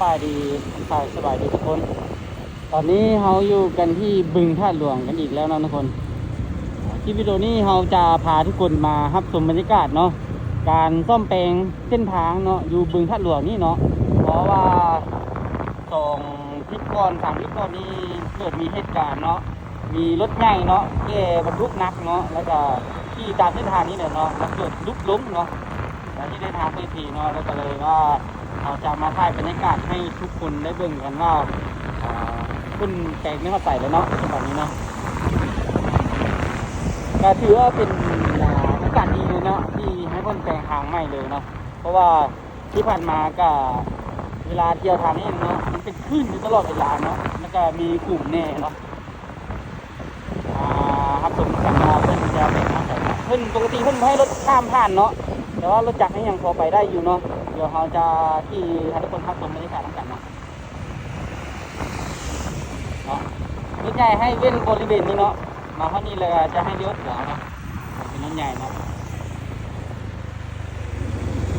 สบายดีสายสบายดีทุกคน ตอนนี้เราอยู่กันที่บึงท่าหลวงกันอีกแล้วนะทุกคนคลิปวิดีโอนี้เราจะพาทุกคนมารับชมบรรยากาศเนาะการซ่อมแปลงเส้นทางเนาะอยู่บึงท่าหลวงนี่เนาะเพราะว่าสองทริปก่อนสามทริปก่อนนี่เกิดมีเหตุการณ์เนาะมีรถใหญ่เนาะแกบรรทุกนักเนาะแล้วก็ขี่ตามเส้นทางนี้เนี่ยเนาะแล้วเกิดลุกล้มเนาะแล้วที่ได้ทางไปทีเนาะแล้วก็เลยว่า เราจะมาถ่ายบรรยากาศให้ทุกคนได้เบิ่งกันว่าขึ้นแกงไม่เข้าใส่แล้วเนาะแบบนี้เนาะก็ถือว่าเป็นโอกาสดีเลยเนาะที่ให้คนแปลงทางใหม่เลยเนาะเพราะว่าที่ผ่านมาก็เวลาเที่ยวทางนี้เนาะมันเป็นคลื่นอยู่ตลอดเวลาเนาะแล้วก็มีกลุ่มแน่เนาะครับผมกันมาเพิ่นจะเป็นทางเนาะเพิ่นปกติเพิ่นบ่ให้รถข้ามผ่านเนาะแต่ว่ารถจักรนี่ยังพอไปได้อยู่เนาะ ดี๋ยวเราจะที่ให้ทุกคนพักชมบรรยากาศน้ำกันนะเนาะรถใหญ่ให้เว้นบริเวณนี้เนาะมาเท่านี้เลยจะให้เลี้ยวขวาเนาะเป็นรถใหญ่เนาะ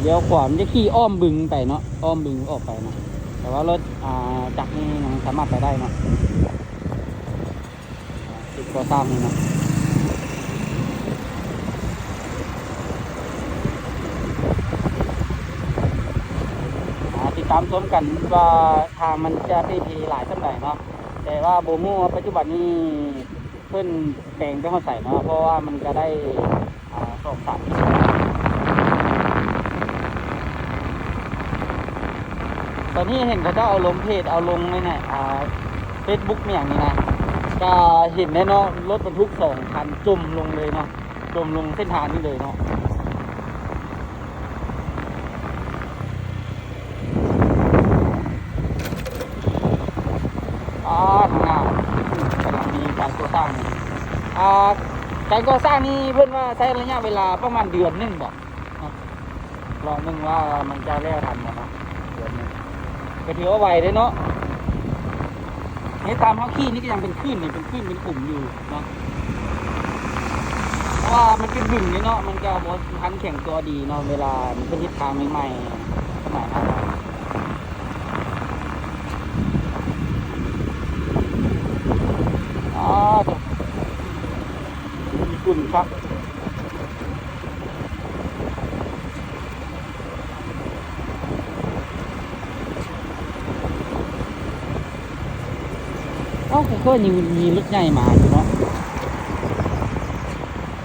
เลี้ยวขวามันจะขี่อ้อมบึงไปเนาะอ้อมบึงออกไปเนาะแต่ว่ารถอ่าจักรนี่สามารถไปได้เนาะติดก่อสร้างนี่เนาะ ตามชมกันว่าทางมันจะเป็นทีหลายสักไหนเนาะแต่ว่าโบมูปัจจุบันนี้เพิ่นแปลงไปเขาใส่เนาะเพราะว่ามันจะได้สอบสัตว์ตอนนี้เห็นเขาจะเอาลงเพจเอาลงในเนี่ยอ่าเฟซบุ๊กเนี่ยอย่างนี้นะก็เห็นแน่เนาะรถบรรทุกสองคันจมลงเลยเนาะจมลงเส้นทางนี้เลยเนาะอ่าทางหน้ากำลังมีการก่อสร้างอยู่อ่า การก่อสร้างนี้เพื่อนว่าใช้ระยะเวลาประมาณเดือนนึงบอกเนาะรอหนึ่งว่ามันจะแล้วทันบ่เนะเดือนนึงก็ถือว่าไวเลยเนาะนี่ตามเขาขี้นี่ก็ยังเป็นคลื่นนี่เป็นคลื่นเป็นกลุ่มอยู่เนาะเพราะว่ามันเป็นบึงนี่เนาะมันก็บอทันแข่งตัวดีเนาะเวลามันเป็นทิศทางใหม่ๆสมัยนั้นอ๋อ ตัวมีกลุ่นครับเอ้าผมก็ยังมีรถใหญ่มาอยู่เนาะ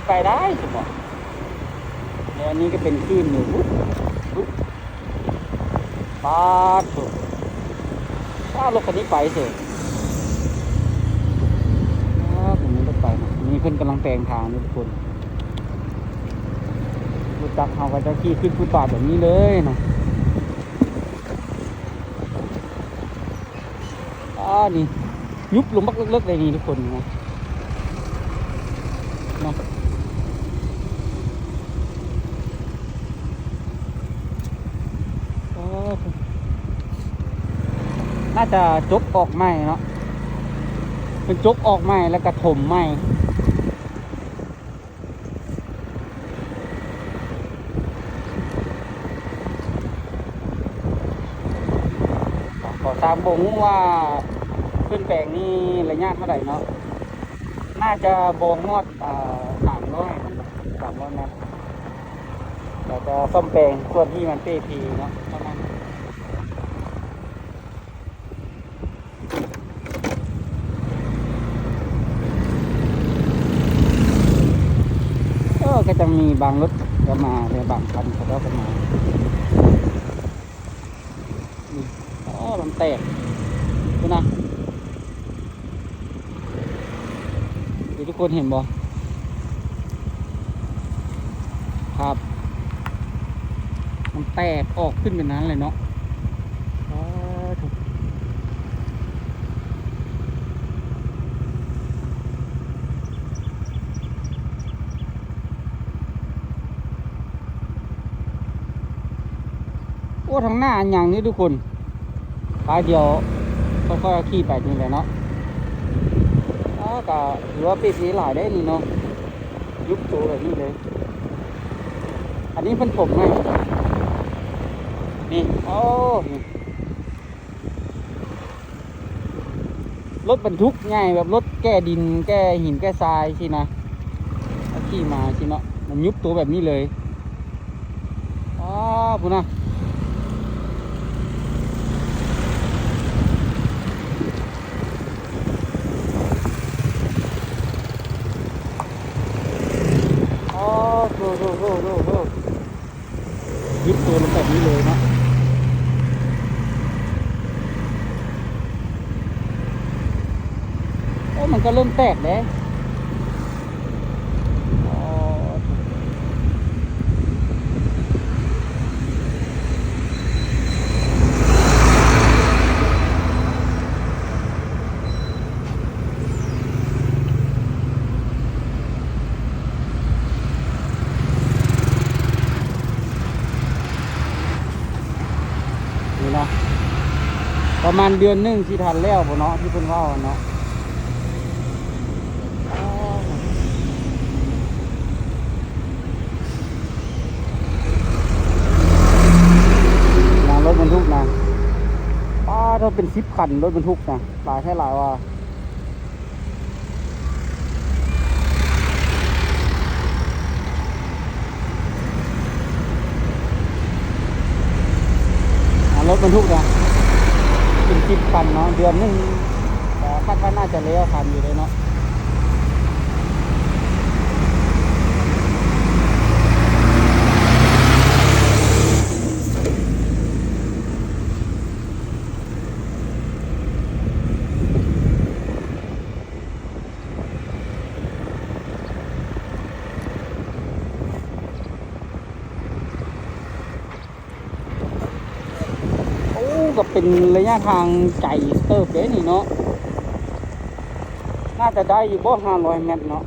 ไปได้สมบอกแล้วอันนี้ก็เป็นคลื่นอยู่ปุ๊บปุ๊บปาดสุดถ้ารถคันนี้ไปเถอะอ้าวผมนี้รถไปนะนี่เพิ่นกำลังแปลงทางนี่ทุกคนรถจักรเขาก็จะขี่ขึ้นฟุตบาทแบบนี้เลยนะอ้านี่ ยุบลงบักเลิกๆเลยนี่ทุกคนนะนาะโอ้น่าจะจกออกใหม่เนาะเป็นจกออกใหม่แล้วก็ถมใหม่ขอตามบงว่าขึ้นแปลงนี่ระยะเท่าไหร่เนาะ น่าจะโบงงอดอ่าสามร้อยสามร้อยเมตรแล้วก็ซ่อมแปลงส่วนที่มันเป้พีเนาะประมาณนั้นก็จะมีบางรถก็มาเลยบางคันเขาก็มานี่อ๋อ มันแตกดูนะเดี๋ยวทุกคนเห็นบ่ครับ มันแตกออกขึ้นเป็นนั้นเลยเนาะโอ้ทางหน้าอย่างนี้ทุกคน ท้เดียวค่อยๆขี่ไปจริงเลยเนาะก็ถือว่าปีนี้หลายได้นี่เนาะยุบตัวแบบนี้เลย อันนี้เป็นผมไงนี่โอ้รถบรรทุกง่ายแบบรถแก้ดิน แก้หินแก้ทรายสินะขี่มาสิเนาะมันยุบตัวแบบนี้เลยอ๋อพูนะ ก็เริ่มแตกแล้วอ๋อนี่เนาะประมาณเดือนหนึงที่ทันแล้วบ่เนาะที่เพิ่นว่าเนาะ นางรถบรรทุกนะป้า ถ้าเป็นซิปคันรถบรรทุกนะหลายแค่หลายว่า รถบรรทุกนะเป็นสิบคันเนาะเดือนหนึงแต่คาดว่าน่าจะเลี้ยวคันอยู่เลยเนาะ โอ้ก็เป็นระยะ ทางไก่เติบเลยนี่เนาะ น่าจะได้อยู่บ่ห้าร้อยเมตรเนาะ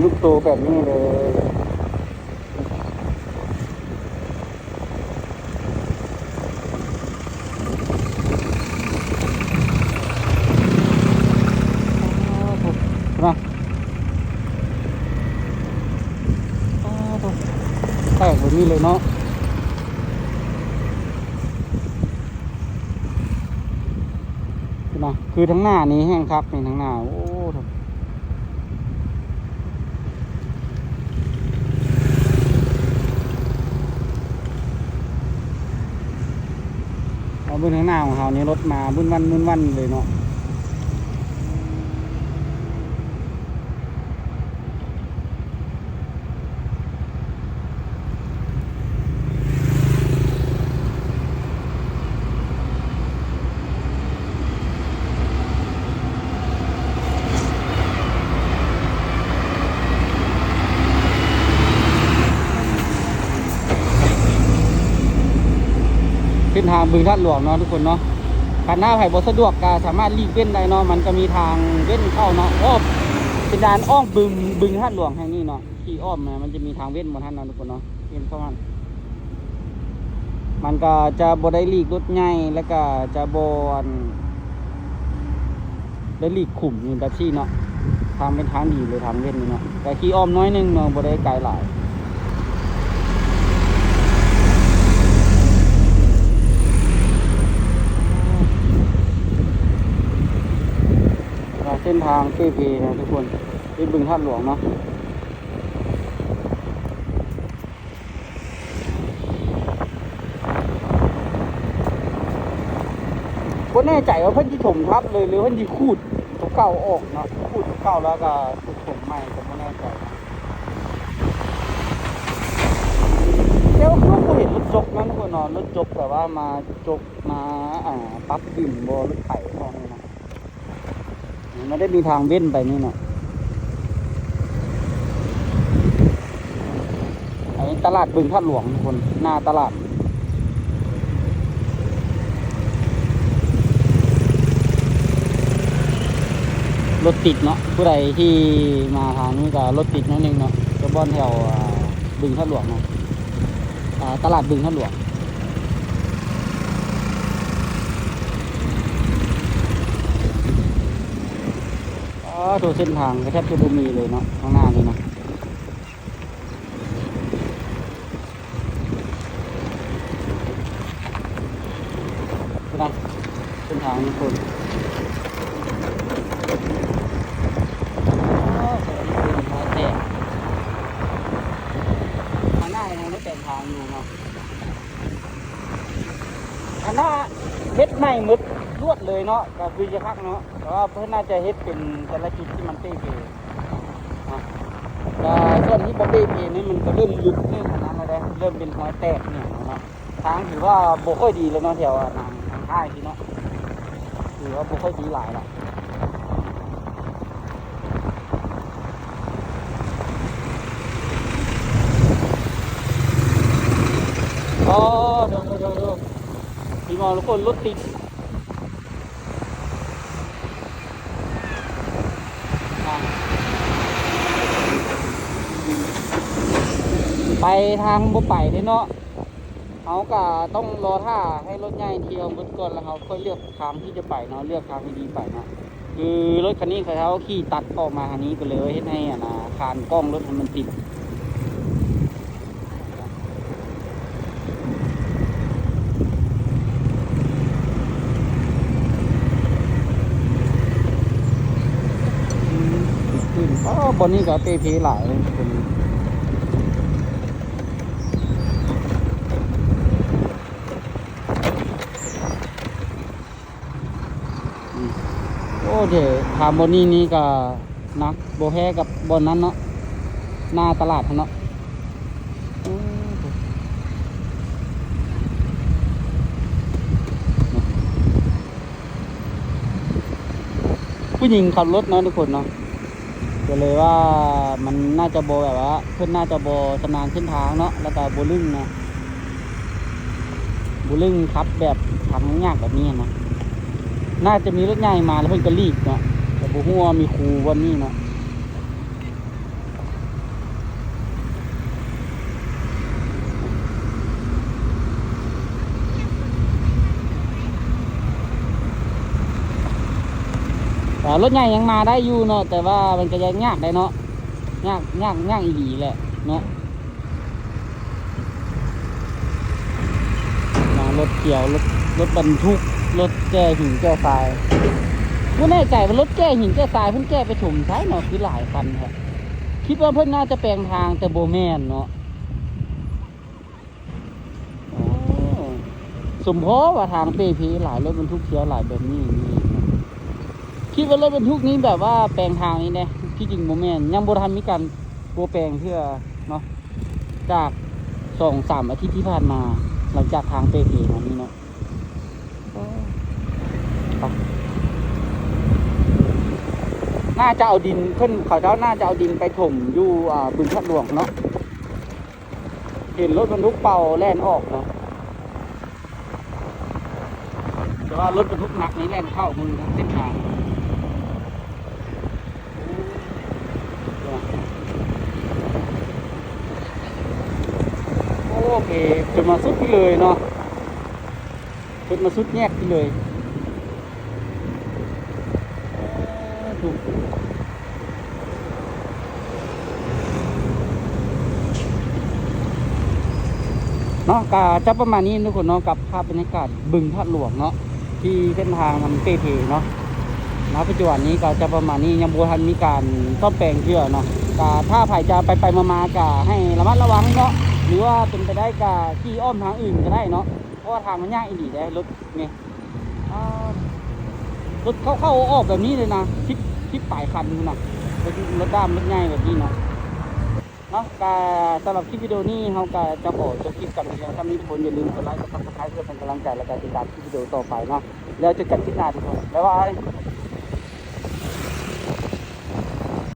ลูกโตแบบนี้เลย นะแตกแบบนี้เลยเนาะนะคือทั้งหน้านี้แห้งครับนี่ทั้งหน้าโอ้โถเอาบื้องทั้งหน้าของเขานี่รถมาบุ้นวันบุ้นวันเลยเนาะ ทางบึงท่าหลวงเนาะทุกคนเนาะการหน้าไผ่บสะดวกก็สามารถลีกเว้นได้เนาะมันจะมีทางเว้นเข้าเนาะอ้อมเป็นด่านอ้อมบึงบึงท่าหลวงแห่งนี้เนาะที่อ้อมนะมันจะมีทางเว้นบนท่านเนาะทุกคนเนาะเว้นเข้ามามันก็จะบได้ลีกรถใหญ่แล้วก็จะบอนได้ลีกขุมอยู่แบบที่เนาะทางเป็นทางดีเลยทางเว้นนี่เนาะแต่ขี่อ้อมน้อยนึงเนาะบได้ไกลหลาย เส้นทางเป้เพนะทุกคนที่บึงท่าหลวงเนาะก็แน่ใจว่าเพิ่นที่ถมทับเลยหรือเพิ่นที่ขูดตัวเก่าออกเนาะขูดตัวเก่าแล้วก็ขูดถมใหม่ก็ไม่แน่ใจเดี๋ยวคือผมเห็นรถจกนะทุกคนเนาะรถจกแต่ว่ามาจกมาอ่าปั๊บดินบอรถไถพวกนี้นะ ไม่ได้มีทางเว้นไปนี่เนาะอันนี้ตลาดบึงท่าหลวงทุกคน หน้าตลาดรถติดเนาะผู้ใดที่มาทางนี้ก็รถติดนิดนึงเนาะจะบอนแถวบึงท่าหลวงเนาะตลาดบึงท่าหลวง อ๋อตัวเส้นทางก็แทบจะบ่มีเลยเนาะข้างหน้านี่เนะนะเส้นทางนี่คนข้างหน้ายังไม่แต่งทางอยู่เนาะข้างหน้าเฮ็ดใหม่หมด รวดเลยเนาะก็คือจะพักเนาะแต่ว่าเพิ่นน่าจะเฮ็ดเป็นแต่ละจุดที่มันเป๊ะเนาะแต่ส่วนที่บ่เป๊ะๆนี่มันก็เริ่มหลุดเรื่องขนาดนั้นแล้วเด้เริ่มเป็นรอยแตกเนี่ยเนาะทางถือว่าบ่ค่อยดีแล้วเนาะแถวทางทางท้ที่เนาะถือว่าบ่ค่อยดีหลายละอ๋อดี๋ยวเดี๋ยวเดี๋ยวพี่มองทุกคนรถติด ไปทางบ่ไปเด้เนาะเขาก็ต้องรอท่าให้รถใหญ่เที่ยวเบนก่อนแล้วเขาค่อยเลือกทางที่จะไปเนาะเลือกทางที่ดีไปเนาะคือรถคันนี้เขาขี่ตัดออกมาทางนี้ก็เลยให้อะนะคานกล้องรถมันติดขึ้นอ๋อบนนี้ก็เปเพหลายเลยคนนี้ โอ้ เดี๋ยวถามบนนี้นี่ก็นักโบแฮกับบนนั้นเนาะหน้าตลาดเนาะผู้หญิงขับรถเนาะทุกคนเนาะก็เลยว่ามันน่าจะโบแบบว่าเพื่อนน่าจะโบชำนาญเส้นทางเนาะแล้วก็โบลึงนะโบลึงขับแบบทำยากแบบนี้นะ น่าจะมีรถใหญ่มาแล้วเพิ่นก็รีบเนาะแต่บุหัวมีครูวันนี้เนาะแต่รถใหญ่ยังมาได้อยู่เนาะแต่ว่ามันก็ยังยากได้เนาะยากยากยากอีหลีแหละเนาะมารถเกี่ยวรถรถบรรทุก รถแก่หินแก่ทรายผู้แน่ใจว่ารถแก่หินแก่ทรายเพิ่นแก้ไปถมท้ายเนาะคือหลายคันแท้คิดว่าเพิ่นน่าจะแปลงทางแต่โบแมนเนาะสมพอว่าทางเปพีหลายรถบรรทุกเสียหลายแบบนี้นี่คิดว่ารถบรรทุกนี้แบบว่าแปลงทางนี้เนี่ยที่จริงโบแมนยังโบทันมีการโบแปลงเพื่อเนาะจากสองสามอาทิตย์ที่ผ่านมา หลังจากทางเปพีอันนี้เนาะ น่าจะเอาดินขึ้นเขาเจ้าน่าจะเอาดินไปถมอยู่บึงทัดหลวงเนาะเห็นรถบรรทุกเป่าแล่นออกเนาะแต่ว่ารถบรรทุกหนักนี้แล่นเข้ามึงทั้งเส้นทางโอเคจนมาสุดที่เลยเนาะ จนมาสุดแยกที่เลยถูกเนาะกาจะประมาณนี้ทุกคนเนาะกับภาพบรรยากาศบึงทัดหลวงเนาะที่เส้นทางมันเปเพเนาะณปัจจุบันนี้ก็จะประมาณนี้ยังบัทันมีการซ่อมแปลงเชื่อเนาะกาถ้าไผ่จะไปไปมาๆกาให้ระมัดระวังเนาะหรือว่าเป็นไปได้กาขี่อ้อมทางอื่นก็ได้เนาะ เพราะว่าทางมันยากอีหลีได้รถนี่อ่ารถเข้าเข้าออกแบบนี้เลยนะทิปทิปปลายคันนู่นนะรถรถด้ามรถง่ายแบบนี้เนาะเนาะก็สำหรับคลิปวิดีโอนี้เราก็จะบอกจบคลิปกันเพียงเท่านี้ทุกคนอย่าลืมกดไลค์กดซับสไครต์เพื่อเป็นกำลังใจและการติดตามคลิปวิดีโอต่อไปเนาะแล้วเจอกันคลิปหน้าทุกคนบ๊ายบาย